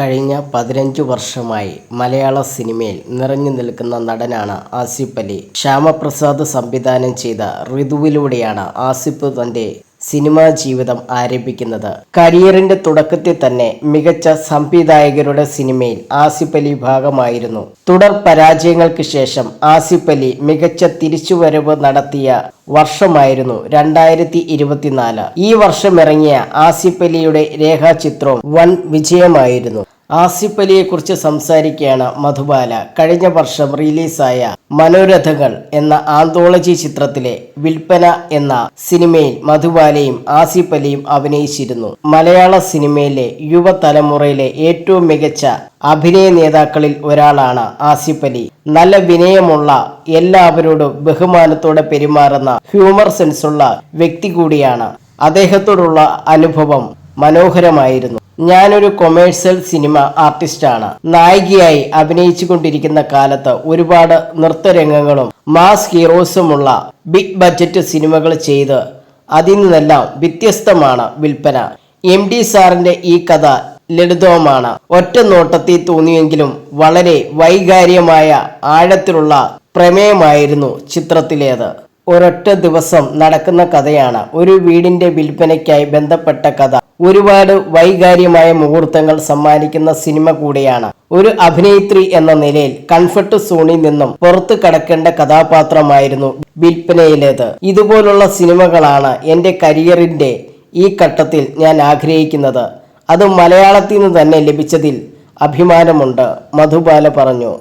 കഴിഞ്ഞ പതിനഞ്ചു വർഷമായി മലയാള സിനിമയിൽ നിറഞ്ഞു നിൽക്കുന്ന നടനാണ് ആസിഫ് അലി. ശ്യാമപ്രസാദ് സംവിധാനം ചെയ്ത ഋതുവിലൂടെയാണ് ആസിഫ് തന്റെ സിനിമാ ജീവിതം ആരംഭിക്കുന്നത്. കരിയറിന്റെ തുടക്കത്തിൽ തന്നെ മികച്ച സംവിധായകരുടെ സിനിമയിൽ ആസിഫ് അലി ഭാഗമായിരുന്നു. തുടർ പരാജയങ്ങൾക്ക് ശേഷം ആസിഫ് അലി മികച്ച തിരിച്ചുവരവ് നടത്തിയ വർഷമായിരുന്നു രണ്ടായിരത്തി ഇരുപത്തിനാല് ഈ വർഷം ഇറങ്ങിയ ആസിഫ് അലിയുടെ രേഖാചിത്രവും വൻ വിജയമായിരുന്നു. ആസിഫ് അലിയെക്കുറിച്ച് സംസാരിക്കുകയാണ് മധുബാല. കഴിഞ്ഞ വർഷം റിലീസായ മനോരഥങ്ങൾ എന്ന ആന്തോളജി ചിത്രത്തിലെ വിൽപ്പന എന്ന സിനിമയിൽ മധുബാലയും ആസിഫ് അലിയും അഭിനയിച്ചിരുന്നു. മലയാള സിനിമയിലെ യുവതലമുറയിലെ ഏറ്റവും മികച്ച അഭിനയ നേതാക്കളിൽ ഒരാളാണ് ആസിഫ് അലി നല്ല വിനയമുള്ള എല്ലാവരോടും ബഹുമാനത്തോടെ പെരുമാറുന്ന ഹ്യൂമർ സെൻസുള്ള വ്യക്തി കൂടിയാണ്. അദ്ദേഹത്തോടുള്ള അനുഭവം മനോഹരമായിരുന്നു. ഞാനൊരു കൊമേഴ്സ്യൽ സിനിമ ആർട്ടിസ്റ്റാണ്. നായികയായി അഭിനയിച്ചു കൊണ്ടിരിക്കുന്ന കാലത്ത് ഒരുപാട് നൃത്തരംഗങ്ങളും മാസ് ഹീറോസുമുള്ള ബിഗ് ബഡ്ജറ്റ് സിനിമകൾ ചെയ്ത് അതിൽ നിന്നെല്ലാം വ്യത്യസ്തമാണ് വിൽപ്പന. എം ഡി സാറിന്റെ ഈ കഥ ലളിതവുമാണ്. ഒറ്റ നോട്ടത്തിൽ തോന്നിയെങ്കിലും വളരെ വൈകാര്യമായ ആഴത്തിലുള്ള പ്രമേയമായിരുന്നു ചിത്രത്തിലേത്. ഒരൊറ്റ ദിവസം നടക്കുന്ന കഥയാണ് ഒരു വീടിന്റെ വിൽപ്പനയ്ക്കായി ബന്ധപ്പെട്ട കഥ. ഒരുപാട് വൈകാര്യമായ മുഹൂർത്തങ്ങൾ സമ്മാനിക്കുന്ന സിനിമ കൂടിയാണ്. ഒരു അഭിനേത്രി എന്ന നിലയിൽ കംഫർട്ട് സോണിൽ നിന്നും പുറത്തു കടക്കേണ്ട കഥാപാത്രമായിരുന്നു വിൽപ്പനയിലേത്. ഇതുപോലുള്ള സിനിമകളാണ് എന്റെ കരിയറിന്റെ ഈ ഘട്ടത്തിൽ ഞാൻ ആഗ്രഹിക്കുന്നത്. അത് മലയാളത്തിൽ നിന്ന് തന്നെ ലഭിച്ചതിൽ അഭിമാനമുണ്ട് മധുബാല പറഞ്ഞു.